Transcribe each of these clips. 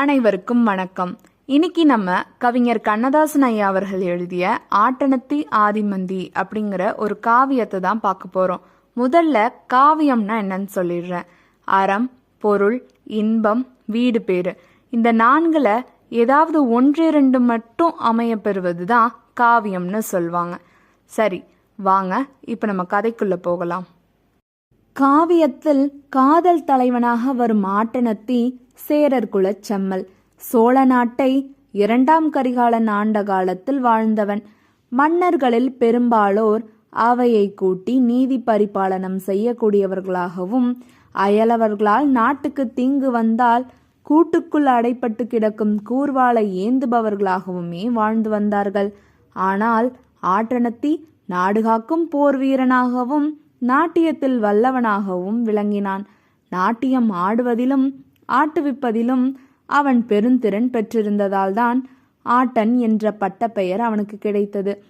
அனைவருக்கும் வணக்கம். இன்னைக்கு நம்ம கவிஞர் கண்ணதாசன் ஐயா அவர்கள் எழுதிய ஆட்டனத்தி ஆதிமந்தி அப்படிங்கிற ஒரு காவியத்தை தான் பார்க்க போறோம். முதல்ல காவியம்னா என்னன்னு சொல்லிடுறேன். அறம் பொருள் இன்பம் வீடு பேரு. இந்த நான்குல ஏதாவது ஒன்று இரண்டு மட்டும் அமைய பெறுவது தான் காவியம்னு சொல்லுவாங்க சரி வாங்க இப்போ நம்ம கதைக்குள்ள போகலாம். காவியத்தில் காதல் தலைவனாக வரும் ஆட்டனத்தி சேரர் குலச் செம்மல் சோழ நாட்டை இரண்டாம் கரிகாலன் ஆண்ட காலத்தில் வாழ்ந்தவன். மன்னர்களில் பெரும்பாலோர் அவையை கூட்டி நீதி பரிபாலனம் செய்யக்கூடியவர்களாகவும் அயலவர்களால் நாட்டுக்கு தீங்கு வந்தால் கூட்டுக்குள் அடைப்பட்டு கிடக்கும் கூர்வாளை ஏந்துபவர்களாகவுமே வாழ்ந்து வந்தார்கள். ஆனால் ஆட்டனத்தி நாடுகாக்கும் போர் வீரனாகவும் நாட்டியத்தில் வல்லவனாகவும் விளங்கினான். நாட்டியம் ஆடுவதிலும் ஆட்டுவிப்பதிலும் அவன் பெருந்திறன் பெற்றிருந்ததால்தான் ஆட்டன் என்ற பட்டப்பெயர் அவனுக்கு கிடைத்தது.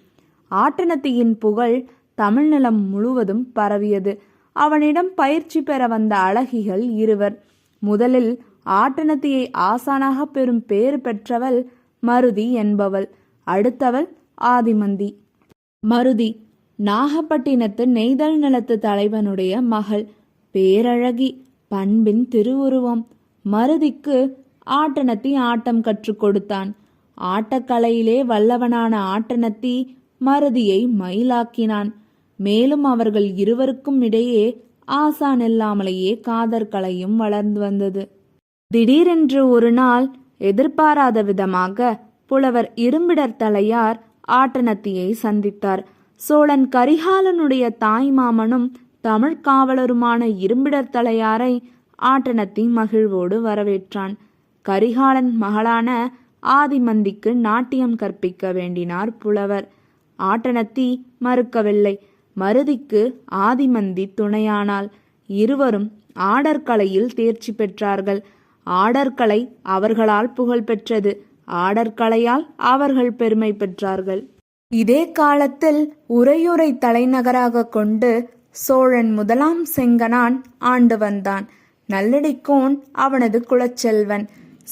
ஆட்டனத்தியின் புகழ் தமிழ்நிலம் முழுவதும் பரவியது. அவனிடம் பயிற்சி பெற வந்த அழகிகள் இருவர். முதலில் ஆட்டனத்தியை ஆசானாக பெறும் பேறு பெற்றவள் மருதி என்பவள். அடுத்தவள் ஆதிமந்தி. மருதி நாகப்பட்டினத்து நெய்தல் நிலத்து தலைவனுடைய மகள். பேரழகி பண்பின் திருவுருவம். மருதிக்கு ஆட்டனத்தி ஆட்டம் கற்றுக் கொடுத்தான். ஆட்டக்கலையிலே வல்லவனான ஆட்டனத்தி மருதியை மயிலாக்கினான். மேலும் அவர்கள் இருவருக்கும் இடையே ஆசான் இல்லாமலேயே காதற்கலையும் வளர்ந்து வந்தது. திடீரென்று ஒரு நாள் எதிர்பாராத விதமாக புலவர் இரும்பிடர் தலையார் ஆட்டனத்தியை சந்தித்தார். சோழன் கரிகாலனுடைய தாய் மாமனும் தமிழ் காவலருமான இரும்பிடர் தலையாரை ஆட்டனத்தை மகிழ்வோடு வரவேற்றான். கரிகாலன் மகளான ஆதிமந்திக்கு நாட்டியம் கற்பிக்க வேண்டினார் புலவர். ஆட்டனத்தி மறுக்கவில்லை. மருதிக்கு ஆதிமந்தி துணையானால் இருவரும் ஆடற்கலையில் தேர்ச்சி பெற்றார்கள். ஆடற்கலை அவர்களால் புகழ் பெற்றது. ஆடற்கலையால் அவர்கள் பெருமை பெற்றார்கள். இதே காலத்தில் உரையுரை தலைநகராக கொண்டு சோழன் முதலாம் செங்கனான் ஆண்டு வந்தான். நல்லடிக்கோன் அவனது குலச்செல்வன்.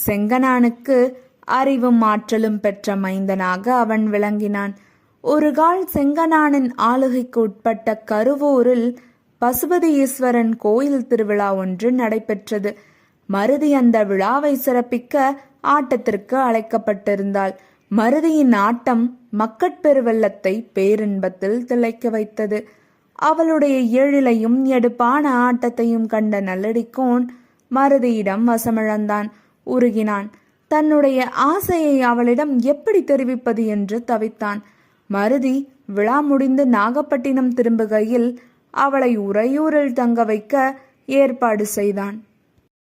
செங்கனானுக்கு அறிவும் ஆற்றலும் பெற்ற மைந்தனாக அவன் விளங்கினான். ஒரு கால் செங்கனானின் ஆளுகைக்கு உட்பட்ட கருவூரில் பசுபதி ஈஸ்வரன் கோயில் திருவிழா ஒன்று நடைபெற்றது. மருதி அந்த விழாவை சிறப்பிக்க ஆட்டத்திற்கு அழைக்கப்பட்டிருந்தாள். மருதியின் ஆட்டம் மக்கட்பெருவெள்ளத்தை பேரின்பத்தில் திளைக்க வைத்தது. அவளுடைய எழிலையும் எடுப்பான ஆட்டத்தையும் கண்ட நல்லடிக்கோன் மருதியிடம் வசமிழந்தான். உருகினான். தன்னுடைய ஆசையை அவளிடம் எப்படி தெரிவிப்பது என்று தவித்தான். மருதி விழா முடிந்து நாகப்பட்டினம் திரும்புகையில் அவளை உறையூரில் தங்க வைக்க ஏற்பாடு செய்தான்.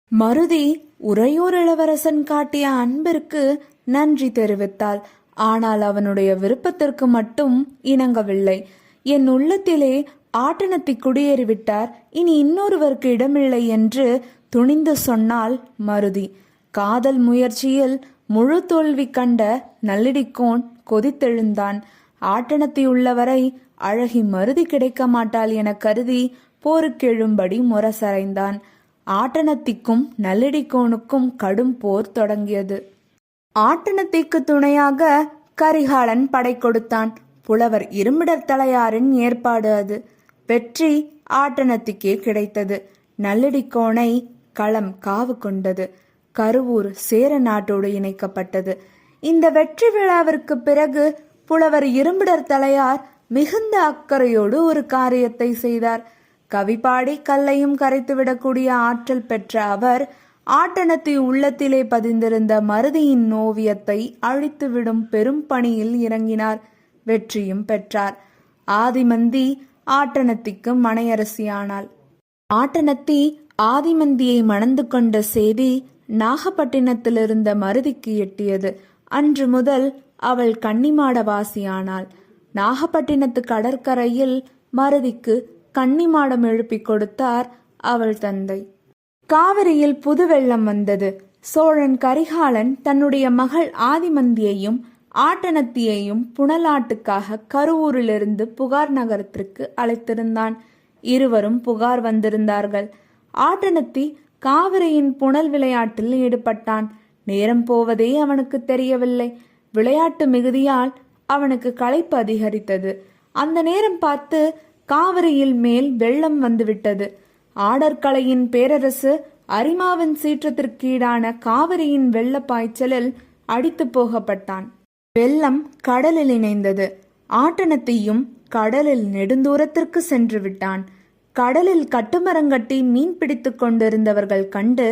மருதி உறையூர் இளவரசன் காட்டிய அன்பிற்கு நன்றி தெரிவித்தாள். ஆனால் அவனுடைய விருப்பத்திற்கு மட்டும் இணங்கவில்லை. என் உள்ளத்திலே ஆட்டனத்தை குடியேறிவிட்டார். இனி இன்னொருவருக்கு இடமில்லை என்று துணிந்து சொன்னால் மருதி. காதல் முயற்சியில் முழு தோல்வி கண்ட நல்லிடிக்கோன் கொதித்தெழுந்தான். ஆட்டணத்தை உள்ளவரை அழகி மருதி கிடைக்க மாட்டாள் என கருதி போருக்கெழும்படி முரசறைந்தான். ஆட்டணத்திக்கும் நல்லிடிக்கோனுக்கும் கடும் போர் தொடங்கியது. ஆட்டணத்திற்கு துணையாக கரிகாலன் படை கொடுத்தான். புலவர் இருமிடர் தலையாரின் ஏற்பாடு அது. வெற்றி ஆட்டனத்திக்கே கிடைத்தது. நல்லடிக்கோணை களம் காவு கொண்டது. கருவூர் சேர நாட்டோடு இணைக்கப்பட்டது. இந்த வெற்றி விழாவிற்கு பிறகு புலவர் இரும்பிடர் தலையார் மிகுந்த அக்கறையோடு ஒரு காரியத்தை செய்தார். கவிபாடி கல்லையும் கரைத்துவிடக்கூடிய ஆற்றல் பெற்ற அவர் ஆட்டணத்தை உள்ளத்திலே பதிந்திருந்த மருதியின் ஓவியத்தை அழித்துவிடும் பெரும் பணியில் இறங்கினார். வெற்றியும் பெற்றார். ஆதிமந்தி ஆட்டனத்திக்கு மனையரசியானாள். ஆட்டனத்தி ஆதிமந்தியை மணந்து கொண்ட செய்தி நாகப்பட்டினத்திலிருந்த மருதிக்கு எட்டியது. அன்று முதல் அவள் கன்னிமாடவாசியானாள். நாகப்பட்டினத்து கடற்கரையில் மருதிக்கு கன்னிமாடம் எழுப்பிக் கொடுத்தார் அவள் தந்தை. காவிரியில் புது வெள்ளம் வந்தது. சோழன் கரிகாலன் தன்னுடைய மகள் ஆதிமந்தியையும் ஆட்டனத்தியையும் புனலாட்டுக்காக கருவூரிலிருந்து புகார் நகரத்திற்கு அழைத்திருந்தான். இருவரும் புகார் வந்திருந்தார்கள். ஆட்டனத்தி காவிரியின் புனல் விளையாட்டில் ஈடுபட்டான். நேரம் போவதே அவனுக்கு தெரியவில்லை. விளையாட்டு மிகுதியால் அவனுக்கு களைப்பு அதிகரித்தது. அந்த நேரம் பார்த்து காவிரியில் மேல் வெள்ளம் வந்துவிட்டது. ஆடற்கலையின் பேரரசு அரிமாவின் சீற்றத்திற்கீடான காவிரியின் வெள்ள பாய்ச்சலில் அடித்து போகப்பட்டான். வெள்ளம் கடலில் இணைந்தது. ஆட்டனத்தையும் கடலில் நெடுந்தூரத்திற்கு சென்று விட்டான். கடலில் கட்டுமரங்கட்டி மீன் பிடித்துக் கொண்டிருந்தவர்கள் கண்டு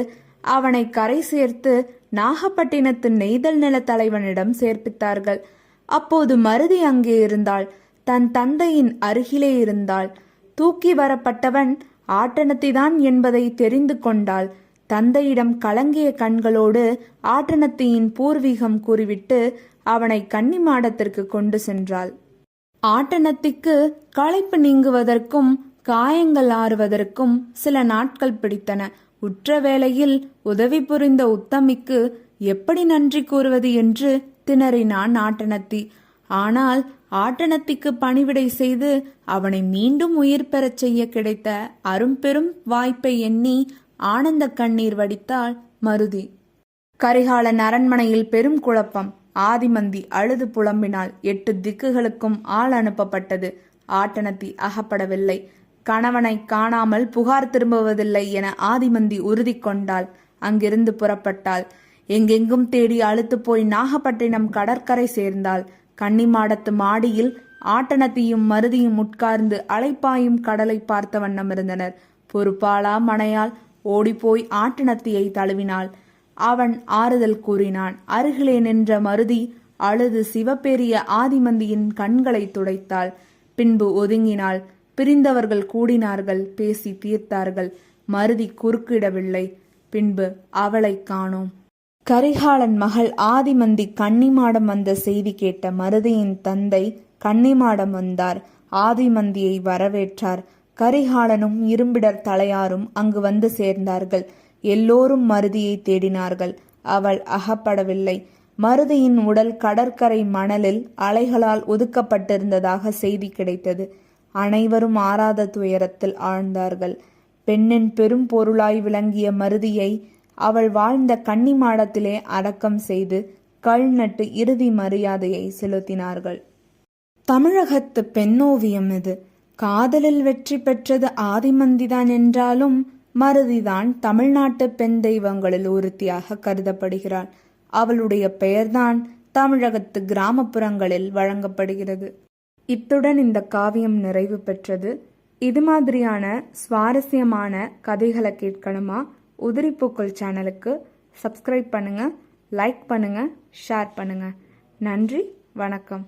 அவனை கரை சேர்த்து நாகப்பட்டினத்து நெய்தல் நில தலைவனிடம் சேர்ப்பித்தார்கள். அப்போது மருதி அங்கே இருந்தாள். தன் தந்தையின் அருகிலே இருந்தாள். தூக்கி வரப்பட்டவன் ஆட்டனத்திதான் என்பதை தெரிந்து கொண்டாள். தந்தையிடம் கலங்கிய கண்களோடு ஆட்டனத்தியின் பூர்வீகம் கூறிவிட்டு அவனை கன்னிமாடத்திற்கு கொண்டு சென்றாள். ஆட்டனத்திக்கு களைப்பு நீங்குவதற்கும் காயங்கள் ஆறுவதற்கும் சில நாட்கள் பிடித்தன. உற்ற வேளையில் உதவி புரிந்த உத்தமிக்கு எப்படி நன்றி கூறுவது என்று திணறினான் ஆட்டனத்தி. ஆனால் ஆட்டனத்திக்கு பணிவிடை செய்து அவனை மீண்டும் உயிர் பெறச் செய்ய கிடைத்த அரும்பெரும் வாய்ப்பை எண்ணி ஆனந்த கண்ணீர் வடித்தாள் மருதி. கரிகாலன் அரண்மனையில் பெரும் குழப்பம். ஆதிமந்தி அழுது புலம்பினால் எட்டு திக்குகளுக்கும் ஆள் அனுப்பப்பட்டது. ஆட்டனத்தி அகப்படவில்லை. கணவனை காணாமல் புகார் திரும்புவதில்லை என ஆதிமந்தி உறுதி கொண்டாள். அங்கிருந்து புறப்பட்டாள். எங்கெங்கும் தேடி அழுத்து போய் நாகப்பட்டினம் கடற்கரை சேர்ந்தாள். கன்னிமாடத்து மாடியில் ஆட்டனத்தையும் மருதியும் உட்கார்ந்து அலைப்பாயும் கடலை பார்த்த வண்ணம் இருந்தனர். பொறுப்பாளா மனையால் ஓடிப்போய் ஆட்டனத்தியை தழுவினாள். அவன் ஆறுதல் கூறினான். அருகிலே நின்ற மருதி அழுது சிவபெரிய ஆதிமந்தியின் கண்களை துடைத்தாள். பின்பு ஒதுங்கினாள். பிரிந்தவர்கள் கூடினார்கள். பேசி தீர்த்தார்கள். மருதி குறுக்கிடவில்லை. பின்பு அவளை காணோம். கரிகாலன் மகள் ஆதிமந்தி கன்னிமாடம் வந்த செய்தி கேட்ட மருதியின் தந்தை கன்னிமாடம் வந்தார். ஆதிமந்தியை வரவேற்றார். கரிகாலனும் இரும்பிடர் தலையாரும் அங்கு வந்து சேர்ந்தார்கள். எல்லோரும் மருதியை தேடினார்கள். அவள் அகப்படவில்லை. மருதியின் உடல் கடற்கரை மணலில் அலைகளால் ஒதுக்கப்பட்டிருந்ததாக செய்தி கிடைத்தது. அனைவரும் ஆறாத துயரத்தில் ஆழ்ந்தார்கள். பெண்ணின் பெரும் பொருளாய் விளங்கிய மருதியை அவள் வாழ்ந்த கன்னிமாடத்திலே அடக்கம் செய்து கல் நட்டு இறுதி மரியாதையை செலுத்தினார்கள். தமிழகத்து பெண்ணோவியம் இது. காதலில் வெற்றி பெற்றது ஆதிமந்திதான் என்றாலும் மருதிதான் தமிழ்நாட்டு பெண் தெய்வங்களில் ஒருத்தியாக கருதப்படுகிறாள். அவளுடைய பெயர்தான் தமிழகத்து கிராமப்புறங்களில் வழங்கப்படுகிறது. இத்துடன் இந்த காவியம் நிறைவு பெற்றது. இது மாதிரியான சுவாரஸ்யமான கதைகளை கேட்கணுமா? உதிரிப்பூக்கள் சேனலுக்கு சப்ஸ்கிரைப் பண்ணுங்கள் லைக் பண்ணுங்கள் ஷேர் பண்ணுங்கள் நன்றி வணக்கம்.